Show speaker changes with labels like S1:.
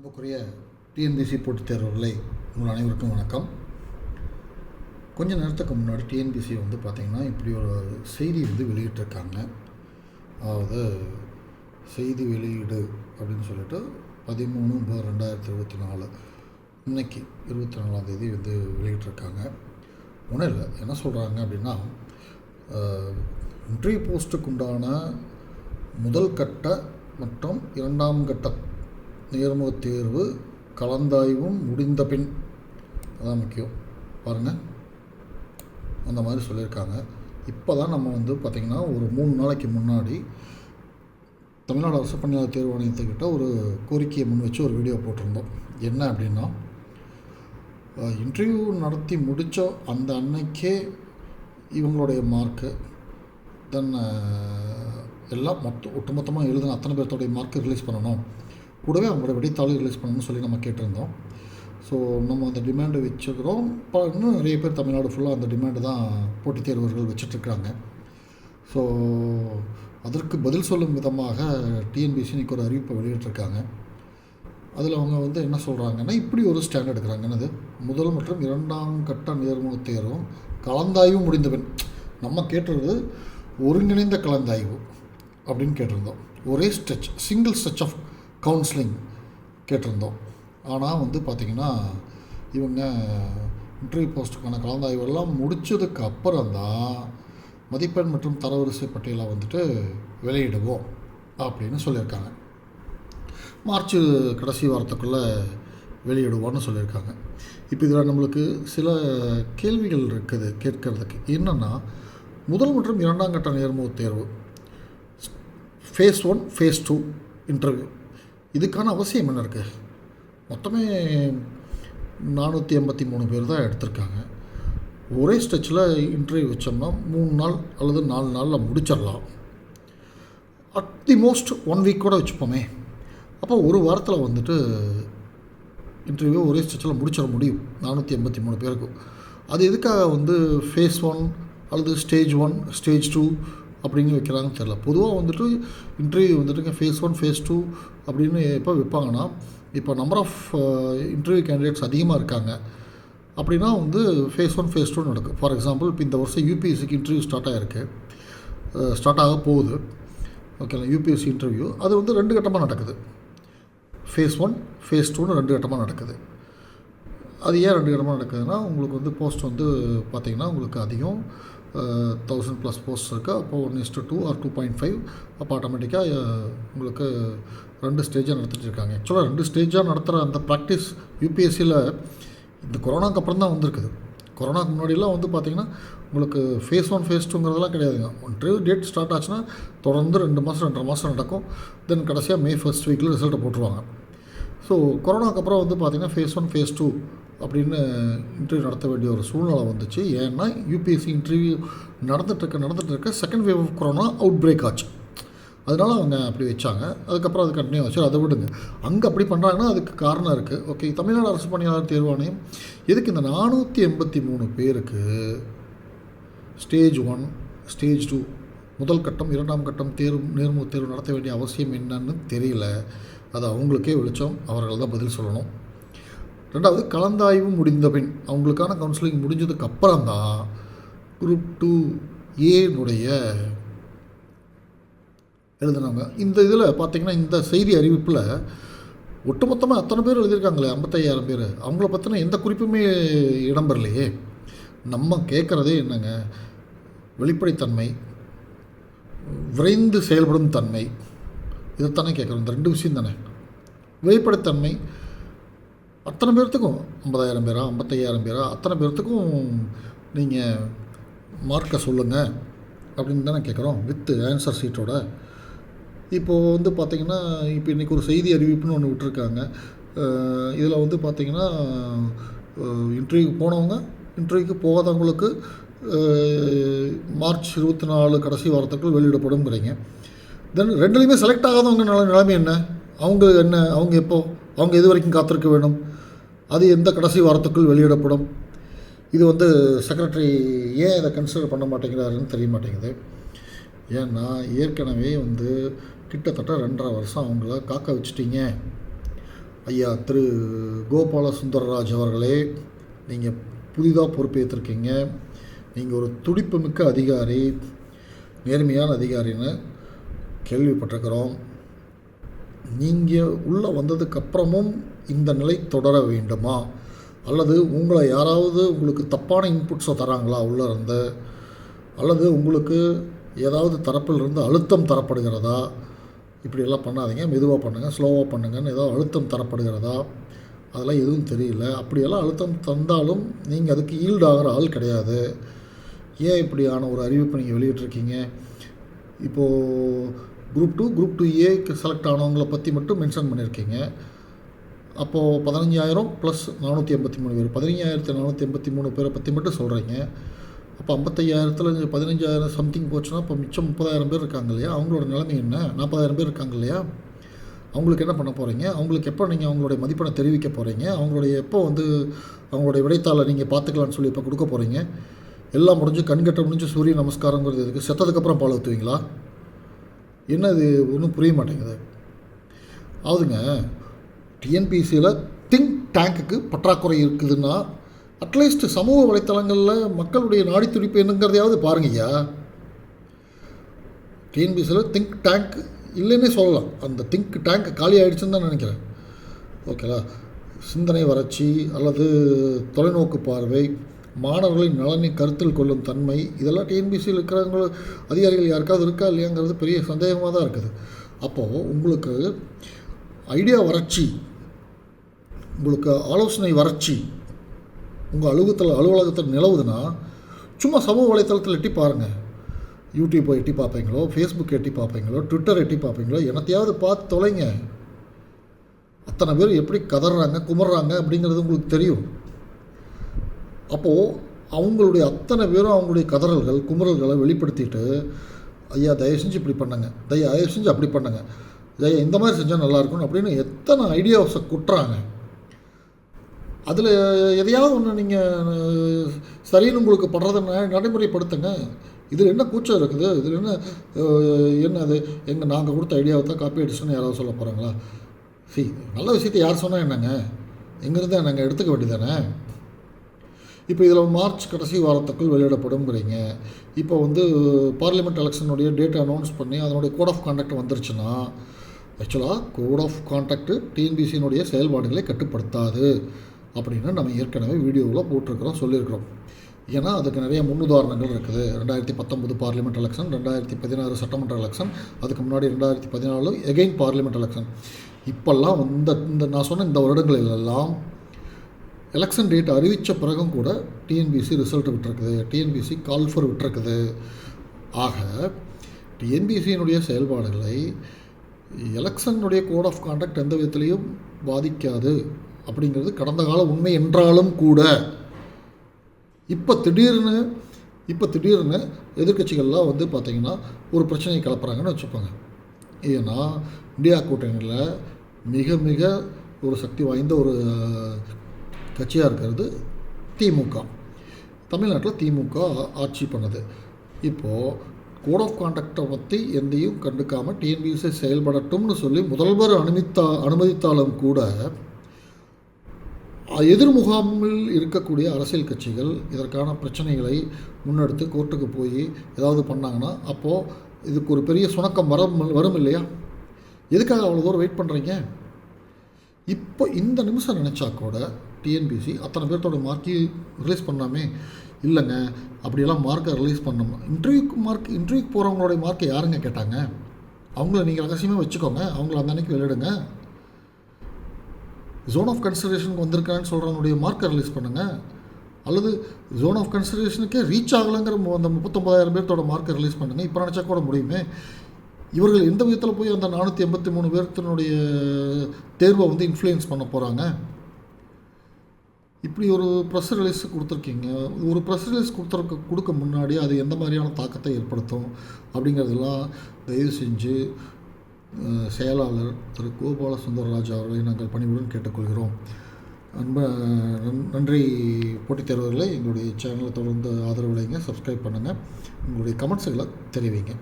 S1: அன்புக்குரிய டிஎன்பிசி போட்டித் தேர்வர்களை உங்கள் அனைவருக்கும் வணக்கம். கொஞ்ச நேரத்துக்கு முன்னாடி டிஎன்பிசி வந்து பார்த்திங்கன்னா இப்படி ஒரு செய்தி வந்து வெளியிட்டிருக்காங்க. அதாவது செய்தி வெளியீடு அப்படின்னு சொல்லிட்டு பதிமூணு ஒம்பது ரெண்டாயிரத்தி இருபத்தி நாலு இன்னைக்கு இருபத்தி நாலாம் தேதி வந்து வெளியிட்டிருக்காங்க. ஒன்றும் இல்லை என்ன சொல்கிறாங்க அப்படின்னா இன்டர்வியூ போஸ்ட்டுக்கு உண்டான முதல் கட்ட மற்றும் இரண்டாம் கட்ட நேர்முகத் தேர்வு கலந்தாய்வும் முடிந்த பின் அதான் முக்கியம். பாருங்கள் அந்த மாதிரி சொல்லியிருக்காங்க. இப்போ தான் நம்ம வந்து பார்த்திங்கன்னா ஒரு மூணு நாளைக்கு முன்னாடி தமிழ்நாடு அரசு பணியாளர் தேர்வு ஆணையத்துக்கிட்ட ஒரு கோரிக்கையை முன் வச்சு ஒரு வீடியோ போட்டிருந்தோம். என்ன அப்படின்னா இன்டர்வியூ நடத்தி முடித்த அந்த அன்னைக்கே இவங்களுடைய மார்க்கு தென் எல்லாம் மொத்த ஒட்டுமொத்தமாக எழுதின அத்தனை பேர்த்தோடைய மார்க்கு ரிலீஸ் பண்ணணும். கூடவே அவங்களோட விடைத்தாள் ரிலீஸ் பண்ணணும்னு சொல்லி நம்ம கேட்டிருந்தோம். ஸோ நம்ம அந்த டிமாண்டு வச்சுக்கிறோம். இப்போ இன்னும் நிறைய பேர் தமிழ்நாடு ஃபுல்லாக அந்த டிமாண்டு தான் போட்டித் தேர்வர்கள் வச்சிட்ருக்காங்க ஸோ அதற்கு பதில் சொல்லும் விதமாக டிஎன்பிசி இன்றைக்கி ஒரு அறிவிப்பை வெளியிட்டிருக்காங்க. அதில் அவங்க வந்து என்ன சொல்கிறாங்கன்னா இப்படி ஒரு ஸ்டாண்ட் எடுக்கிறாங்க. என்னது? முதல் மற்றும் இரண்டாம் கட்ட நேர்முக தேர்வும் கலந்தாய்வும் முடிந்தபின். நம்ம கேட்டுறது ஒருங்கிணைந்த கலந்தாய்வு அப்படின்னு கேட்டிருந்தோம். ஒரே stretch single stretch of counselling கேட்டிருந்தோம். ஆனால் வந்து பார்த்திங்கன்னா இவங்க இன்டர்வியூ போஸ்ட்டுக்கான கலந்தாய்வெல்லாம் முடித்ததுக்கு அப்புறம் தான் மதிப்பெண் மற்றும் தரவரிசை பட்டியலை வந்துட்டு வெளியிடுவோம் அப்படின்னு சொல்லியிருக்காங்க. மார்ச் கடைசி வாரத்துக்குள்ளே வெளியிடுவோன்னு சொல்லியிருக்காங்க. இப்போ இதில் நம்மளுக்கு சில கேள்விகள் இருக்குது கேட்கறதுக்கு. என்னென்னா முதல் மற்றும் இரண்டாம் கட்ட நேர்முக தேர்வு phase one phase two interview இதுக்கான அவசியம் என்ன இருக்குது மொத்தமே நானூற்றி எண்பத்தி மூணு பேர் தான் எடுத்திருக்காங்க. ஒரே ஸ்டெச்சில் இன்டர்வியூ வச்சோம்னா மூணு நாள் அல்லது நாலு நாளில் முடிச்சிடலாம். At the most one week கூட வச்சுப்போமே. அப்போ ஒரு வாரத்தில் வந்துட்டு இன்டர்வியூ ஒரே ஸ்டெச்சில் முடிச்சிட முடியும். நானூற்றி எண்பத்தி மூணு பேருக்கும் அது எதுக்காக வந்து ஃபேஸ் ஒன் அல்லது ஸ்டேஜ் ஒன் ஸ்டேஜ் டூ அப்படின்னு வைக்கிறாங்கன்னு தெரில பொதுவாக வந்துட்டு இன்டர்வியூ வந்துட்டுங்க ஃபேஸ் ஒன் ஃபேஸ் டூ அப்படின்னு எப்போ வைப்பாங்கன்னா இப்போ நம்பர் ஆஃப் இன்டர்வியூ கேண்டிடேட்ஸ் அதிகமாக இருக்காங்க. அப்படின்னா வந்து ஃபேஸ் ஒன் ஃபேஸ் டூ நடக்கும். ஃபார் எக்ஸாம்பிள் இப்போ இந்த வருஷம் யூபிஎஸ்சிக்கு இன்டர்வியூ ஸ்டார்ட் ஆகிருக்கு ஸ்டார்ட் ஆக போகுது. ஓகேங்களா யூபிஎஸ்சி இன்டர்வியூ அது வந்து ரெண்டு கட்டமாக நடக்குது. ஃபேஸ் ஒன் ஃபேஸ் டூன்னு ரெண்டு கட்டமாக நடக்குது. அது ஏன் ரெண்டு கட்டமாக நடக்குதுன்னா உங்களுக்கு வந்து போஸ்ட் வந்து பார்த்திங்கன்னா உங்களுக்கு அதிகம் தௌசண்ட் ப்ளஸ் போஸ்ட் இருக்குது அப்போ one is to two or two point five அப்போ ஆட்டோமேட்டிக்காக உங்களுக்கு ரெண்டு ஸ்டேஜாக நடத்திட்டு இருக்காங்க. ஆக்சுவலாக ரெண்டு ஸ்டேஜாக நடத்துகிற அந்த ப்ராக்டிஸ் யூபிஎஸ்சியில் இந்த கொரோனாக்கு அப்புறம் தான் வந்திருக்குது. கொரோனாக்கு முன்னாடிலாம் வந்து பார்த்திங்கன்னா உங்களுக்கு ஃபேஸ் ஒன் ஃபேஸ் டூங்கிறதெல்லாம் கிடையாதுங்க. ஒன்று டேட் ஸ்டார்ட் ஆச்சுன்னா தொடர்ந்து ரெண்டு மாதம் ரெண்டரை மாதம் நடக்கும். தென் கடைசியாக மே ஃபர்ஸ்ட் வீக்கில் ரிசல்ட்டை போட்டுருவாங்க. ஸோ கொரோனாக்கு அப்புறம் வந்து பார்த்திங்கன்னா ஃபேஸ் ஒன் ஃபேஸ் டூ அப்படின்னு இன்டர்வியூ நடத்த வேண்டிய ஒரு சூழ்நிலை வந்துச்சு. ஏன்னா யூபிஎஸ்சி இன்டர்வியூ நடந்துகிட்ருக்க நடந்துகிட்ருக்க second wave of corona outbreak ஆச்சு. அதனால் அவங்க அப்படி வச்சாங்க. அதுக்கப்புறம் அது கண்டினியூ ஆச்சு. அதை விடுங்க. அங்கே அப்படி பண்ணுறாங்கன்னா அதுக்கு காரணம் இருக்குது ஓகே தமிழ்நாடு அரசு பணியாளர் தேர்வாணையம். எதுக்கு இந்த நானூற்றி எண்பத்தி மூணு பேருக்கு ஸ்டேஜ் ஒன் ஸ்டேஜ் டூ முதல் கட்டம் இரண்டாம் கட்டம் தேர்வு நேர்முக தேர்வு நடத்த வேண்டிய அவசியம் என்னன்னு தெரியல. அது அவங்களுக்கே வெளிச்சம். அவர்கள் தான் பதில் சொல்லணும். ரெண்டாவது கலந்தாய்வு முடிந்த பின் அவங்களுக்கான கவுன்சிலிங் முடிஞ்சதுக்கு அப்புறம் தான் குரூப் டூ ஏனுடைய எழுதுனாங்க. இந்த இதில் பார்த்திங்கன்னா இந்த செய்தி அறிவிப்பில் ஒட்டுமொத்தமாக அத்தனை பேர் எழுதியிருக்காங்களே ஐம்பத்தையாயிரம் பேர். அவங்கள பற்றின எந்த குறிப்புமே இடம்பெறலையே நம்ம கேட்குறதே என்னங்க? வெளிப்படைத்தன்மை விரைந்து செயல்படும் தன்மை. இதைத்தானே கேட்குறோம் இந்த ரெண்டு விஷயம் தானே. வெளிப்படைத்தன்மை அத்தனை பேர்த்துக்கும் ஐம்பதாயிரம் பேரா ஐம்பத்தையாயிரம் பேரா அத்தனை பேர்த்துக்கும் நீங்கள் மார்க்கை சொல்லுங்கள் அப்படின்னு தானே கேட்குறோம் வித் ஆன்சர் ஷீட்டோட இப்போது வந்து பார்த்திங்கன்னா இப்போ இன்றைக்கி ஒரு செய்தி அறிவிப்புன்னு ஒன்று விட்டுருக்காங்க. இதில் வந்து பார்த்திங்கன்னா இன்டர்வியூக்கு போனவங்க இன்டர்வியூக்கு போகாதவங்களுக்கு மார்ச் இருபத்தி நாலு கடைசி வாரத்துக்குள் வெளியிடப்படும்ங்கிறீங்க. தென் ரெண்டுலேயுமே செலக்ட் ஆகாதவங்க நில நிலைமை என்ன? அவங்க என்ன? அவங்க எப்போ? அவங்க எது வரைக்கும் காத்திருக்க வேணும் அது எந்த கடைசி வாரத்துக்குள் வெளியிடப்படும்? இது வந்து செக்ரட்டரி ஏன் இதை கன்சிடர் பண்ண மாட்டேங்கிறாருன்னு தெரிய மாட்டேங்குது. ஏன்னா ஏற்கனவே வந்து கிட்டத்தட்ட ரெண்டரை வருஷம் அவங்கள காக்க வச்சுட்டீங்க. ஐயா திரு கோபால சுந்தரராஜ் அவர்களே நீங்கள் புதிதாக பொறுப்பேற்றிருக்கீங்க நீங்கள் ஒரு துடிப்புமிக்க அதிகாரி நேர்மையான அதிகாரின்னு கேள்விப்பட்டிருக்கிறோம். நீங்கள் உள்ளே வந்ததுக்கப்புறமும் இந்த நிலை தொடர வேண்டுமா? அல்லது உங்களை யாராவது உங்களுக்கு தப்பான இன்புட்ஸை தராங்களா உள்ளே இருந்து? அல்லது உங்களுக்கு ஏதாவது தரப்பில் இருந்து அழுத்தம் தரப்படுகிறதா? இப்படியெல்லாம் பண்ணாதீங்க. மெதுவாக பண்ணுங்கள் ஸ்லோவாக பண்ணுங்கன்னு ஏதோ அழுத்தம் தரப்படுகிறதா? அதெல்லாம் எதுவும் தெரியல. அப்படியெல்லாம் அழுத்தம் தந்தாலும் நீங்கள் அதுக்கு ஈல்டு ஆகிற ஆள் கிடையாது. ஏன் இப்படியான ஒரு அறிவிப்பை நீங்கள் வெளியிட்டிருக்கீங்க? இப்போது குரூப் டூ குரூப் டூ ஏக்கு செலக்ட் ஆனவங்கள பற்றி மட்டும் மென்ஷன் பண்ணியிருக்கீங்க. அப்போது பதினஞ்சாயிரம் ப்ளஸ் நானூற்றி எண்பத்தி மூணு பேர். பதினஞ்சாயிரத்தி நானூற்றி எண்பத்தி மூணு பேரை பற்றி மட்டும் சொல்கிறீங்க அப்போ ஐம்பத்தையாயிரத்தில் பதினஞ்சாயிரம் சம்திங் போச்சுன்னா இப்போ மிச்சம் முப்பதாயிரம் பேர் இருக்காங்க இல்லையா? அவங்களோட நிலைமை என்ன? நாற்பதாயிரம் பேர் இருக்காங்க இல்லையா? அவங்களுக்கு என்ன பண்ண போகிறீங்க அவங்களுக்கு எப்போ நீங்கள் அவங்களுடைய மதிப்பெண்ணை தெரிவிக்க போகிறீங்க அவங்களுடைய எப்போ வந்து அவங்களுடைய விடைத்தாளை நீங்கள் பார்த்துக்கலான்னு சொல்லி இப்போ கொடுக்க போகிறீங்க எல்லாம் முடிஞ்சு கண்கட்ட முடிஞ்சு சூரிய நமஸ்காரங்கிறது இருக்குது செத்ததுக்கப்புறம் பால் ஊற்றுவீங்களா என்ன இது ஒன்றும் புரிய மாட்டேங்குது. ஆகுதுங்க டிஎன்பிசியில் திங்க் டேங்க்குக்கு பற்றாக்குறை இருக்குதுன்னா அட்லீஸ்ட் சமூக வலைத்தளங்களில் மக்களுடைய நாடி துடிப்பு என்னங்கிறதையாவது பாருங்கய்யா டிஎன்பிசியில் திங்க் டேங்க் இல்லைன்னே சொல்லலாம். அந்த திங்க் டேங்க் காலி ஆகிடுச்சுன்னு தான் நினைக்கிறேன். ஓகேலா சிந்தனை வறட்சி அல்லது தொலைநோக்கு பார்வை மாணவர்களின் நலனை கருத்தில் கொள்ளும் தன்மை இதெல்லாம் டிஎன்பிசியில் இருக்கிறவங்க அதிகாரிகள் யாருக்காவது இருக்கா இல்லையாங்கிறது பெரிய சந்தேகமாக தான் இருக்குது. அப்போது உங்களுக்கு ஐடியா வறட்சி உங்களுக்கு ஆலோசனை வறட்சி உங்கள் அலுவலகத்தில் அலுவலகத்தில் நிலவுதுன்னா சும்மா சமூக வலைத்தளத்தில் எட்டி பாருங்கள் யூடியூப்பை எட்டி பார்ப்பீங்களோ ஃபேஸ்புக் எட்டி பார்ப்பீங்களோ ட்விட்டர் எட்டி பார்ப்பீங்களோ என்னத்தையாவது பார்த்து தொலைங்க. அத்தனை பேர் எப்படி கதறாங்க குமர்றாங்க அப்படிங்கிறது உங்களுக்கு தெரியும். அப்போது அவங்களுடைய அத்தனை பேரும் அவங்களுடைய கதறல்கள் குமுறல்களை வெளிப்படுத்திட்டு ஐயா தயவு செஞ்சு இப்படி பண்ணுங்க. தயவு செஞ்சு அப்படி பண்ணுங்க. ஐயா இந்த மாதிரி செஞ்சால் நல்லாயிருக்கும் அப்படின்னு எத்தனை ஐடியாஸை குட்டுறாங்க. அதில் எதையாவது ஒன்று நீங்கள் சரின்னு உங்களுக்கு படுறதை ந- நடைமுறைப்படுத்துங்க. இதில் என்ன கூச்சம் இருக்குது? இதில் என்ன என்ன அது எங்கள் நாங்கள் கொடுத்த ஐடியாவை தான் காப்பி அடிச்சுன்னு யாராவது சொல்ல போகிறாங்களா சி நல்ல விஷயத்தை யார் சொன்னால் என்னங்க? எங்கேருந்து நாங்கள் எடுத்துக்க வேண்டியதானே? இப்போ இதில் மார்ச் கடைசி வாரத்துக்குள் வெளியிடப்படும்ங்கிறீங்க. இப்போ வந்து பார்லிமெண்ட் எலெக்ஷனுடைய டேட் அனௌன்ஸ் பண்ணி அதனுடைய கோட் ஆஃப் கான்டாக்ட் வந்துருச்சுன்னா ஆக்சுவலாக கோட் ஆஃப் கான்டாக்ட் டிஎன்பிசியினுடைய செயல்பாடுகளை கட்டுப்படுத்தாது. அப்படின்னு நம்ம ஏற்கனவே வீடியோவில் போட்டிருக்கிறோம் சொல்லியிருக்கிறோம். ஏன்னா அதுக்கு நிறைய முன்னுதாரணங்கள் இருக்குது. ரெண்டாயிரத்தி பத்தொம்பது பார்லிமெண்ட் எலெக்ஷன் ரெண்டாயிரத்தி பதினாறு சட்டமன்ற எலெக்ஷன் அதுக்கு முன்னாடி ரெண்டாயிரத்தி பதினாலு எகெயின் பார்லிமெண்ட் எலெக்ஷன் இப்போல்லாம் வந்த இந்த நான் சொன்ன இந்த வருடங்களிலெல்லாம் எலெக்ஷன் டேட் அறிவித்த பிறகும் கூட டிஎன்பிசி ரிசல்ட் விட்டுருக்குது. டிஎன்பிசி கால்ஃபர் விட்டுருக்குது. ஆக டிஎன்பிசியினுடைய செயல்பாடுகளை எலெக்ஷனுடைய கோட் ஆஃப் கான்டாக்ட் எந்த விதத்துலேயும் பாதிக்காது. அப்படிங்கிறது கடந்த கால உண்மை என்றாலும் கூட. இப்போ திடீர்னு இப்போ திடீர்னு எதிர்க்கட்சிகள்லாம் வந்து பார்த்திங்கன்னா ஒரு பிரச்சனையை கிளப்புறாங்கன்னு வச்சுப்பாங்க ஏன்னா இந்தியா கூட்டணியில் மிக மிக ஒரு சக்தி வாய்ந்த ஒரு கட்சியாக இருக்கிறது திமுக. தமிழ்நாட்டில் திமுக ஆட்சி பண்ணுது. இப்போது கோட் ஆஃப் கான்டாக்டை பற்றி எந்தையும் கண்டுக்காமல் டிஎன்பிஎஸ்சி செயல்படட்டும்னு சொல்லி முதல்வர் அனுமதித்தா அனுமதித்தாலும் கூட எதிர் முகாமில் இருக்கக்கூடிய அரசியல் கட்சிகள் இதற்கான பிரச்சனைகளை முன்னெடுத்து கோர்ட்டுக்கு போய் ஏதாவது பண்ணாங்கன்னா அப்போது இதுக்கு ஒரு பெரிய சுணக்கம் வரும் வரும் இல்லையா? எதுக்காக அவ்வளோ தூரம் வெயிட் பண்ணுறீங்க இப்போ இந்த நிமிஷம் நினச்சா கூட டிஎன்பிசி அத்தனை பேர்த்தோட மார்க்கி ரிலீஸ் பண்ணாமே. இல்லைங்க அப்படியெல்லாம் மார்க்கை ரிலீஸ் பண்ணணும். இன்டர்வியூக்கு மார்க் இன்டர்வியூக்கு போகிறவங்களுடைய மார்க்கை யாருங்க கேட்டாங்க? அவங்கள நீங்கள் ரகசியமாக வச்சுக்கோங்க. அவங்கள அந்த அன்னைக்கு வெளியிடுங்க. ஜோன் ஆஃப் கன்சிடரேஷனுக்கு வந்திருக்கான்னு சொல்கிறவனுடைய மார்க்கை ரிலீஸ் பண்ணுங்கள் அல்லது ஜோன் ஆஃப் கன்சிடரேஷனுக்கே ரீச் ஆகலைங்கிற அந்த முப்பத்தொம்பதாயிரம் பேர்த்தோட மார்க்கை ரிலீஸ் பண்ணுங்கள் இப்போ நினச்சா கூட முடியுமே. இவர்கள் எந்த விதத்தில் போய் அந்த நானூற்றி எண்பத்தி மூணு பேர்த்தினுடைய தேர்வை வந்து இன்ஃப்ளூயன்ஸ் பண்ண போகிறாங்க இப்படி ஒரு ப்ரெஸ் ரிலீஸ் கொடுத்துருக்கீங்க. ஒரு ப்ரெஸ் ரிலீஸ் கொடுத்துருக்க கொடுக்க முன்னாடி அது எந்த மாதிரியான தாக்கத்தை ஏற்படுத்தும்? அப்படிங்கிறதெல்லாம் தயவு செஞ்சு செயலாளர் திரு கோபால சுந்தரராஜ் அவர்களை நாங்கள் பணிவுடன் கேட்டுக்கொள்கிறோம். அன்ப நன்- நன்றி போட்டித் தேர்வர்களை எங்களுடைய சேனலை தொடர்ந்து ஆதரவு அளிங்க சப்ஸ்கிரைப் பண்ணுங்கள் உங்களுடைய கமெண்ட்ஸுகளை தெரிவிங்க.